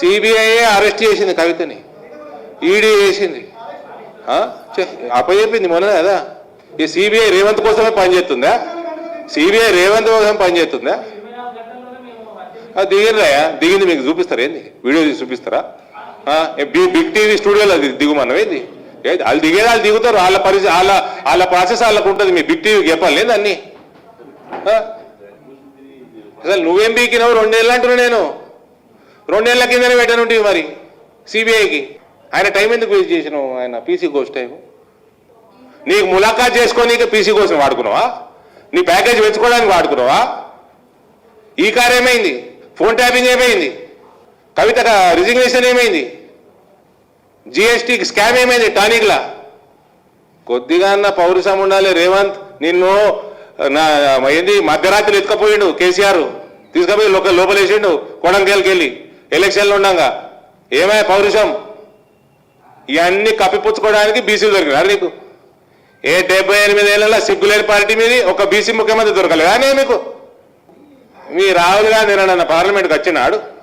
CBI arrest చేసింది కవితని. ED చేసింది. అప్పచెప్పింది మొన్న కదా? ఈ సిబిఐ రేవంత్ కోసమే పనిచేస్తుందా? సిబిఐ రేవంత్ కోసం పనిచేస్తుందా? ఆ, దిగిర్రాయా దిగింది మీకు చూపిస్తారా ఏంది? వీడియో చూపిస్తారా? ఏ బి- బిగ్ టీవీ స్టూడియోలో అది దిగుమన్నవి ఏంది? ఏది వాళ్ళు దిగేది వాళ్ళు దిగుతారు. వాళ్ళ పరిస్థితి వాళ్ళ వాళ్ళ ప్రాసెస్ వాళ్ళకు ఉంటుంది మీ బిగ్ టీవీకి చెప్పాలి లేదు అన్ని? అసలు నువ్వేం బీకినావు? రెండేళ్ళు అంటున్నా నేను. రెండేళ్ళ కిందనే పెట్టనుంటివి మరి సిబిఐకి ఆయన టైం ఎందుకు వేస్ట్ చేసినావు ఆయన పీసీ కోర్స్ టైం? నీకు ములాఖాత్ చేసుకోనీకి పీసీ కోసం వాడుకున్నావా? నీ ప్యాకేజ్ పెంచుకోవడానికి వాడుకున్నావా? ఈ కార్ ఏమైంది? ఫోన్ ట్యాపింగ్ ఏమైంది? కవిత రిజిగ్నేషన్ ఏమైంది? జిఎస్టీకి స్కామ్ ఏమైంది టానిక్లా? కొద్దిగా అన్న పౌరుషం ఉండాలి రేవంత్. నిన్ను నా ఏంది మధ్యరాత్రి ఎత్తుకపోయిండు కేసీఆర్. తీసుకుపోయి లోపలేసిండు కొడంకేళ్ళకి వెళ్ళి ఎలక్షన్లు ఉండగా. ఏమై పౌరుషం? ఇవన్నీ కప్పిపుచ్చుకోవడానికి బీసీలు దొరికినారు నీకు? ఏ డెబ్బై ఎనిమిది ఏళ్ళలో సిగ్గులేని పార్టీ మీది ఒక బీసీ ముఖ్యమంత్రి దొరకలేదా నే మీకు? మీ రాహుల్ గాంధీ నన్న పార్లమెంట్కి వచ్చినాడు.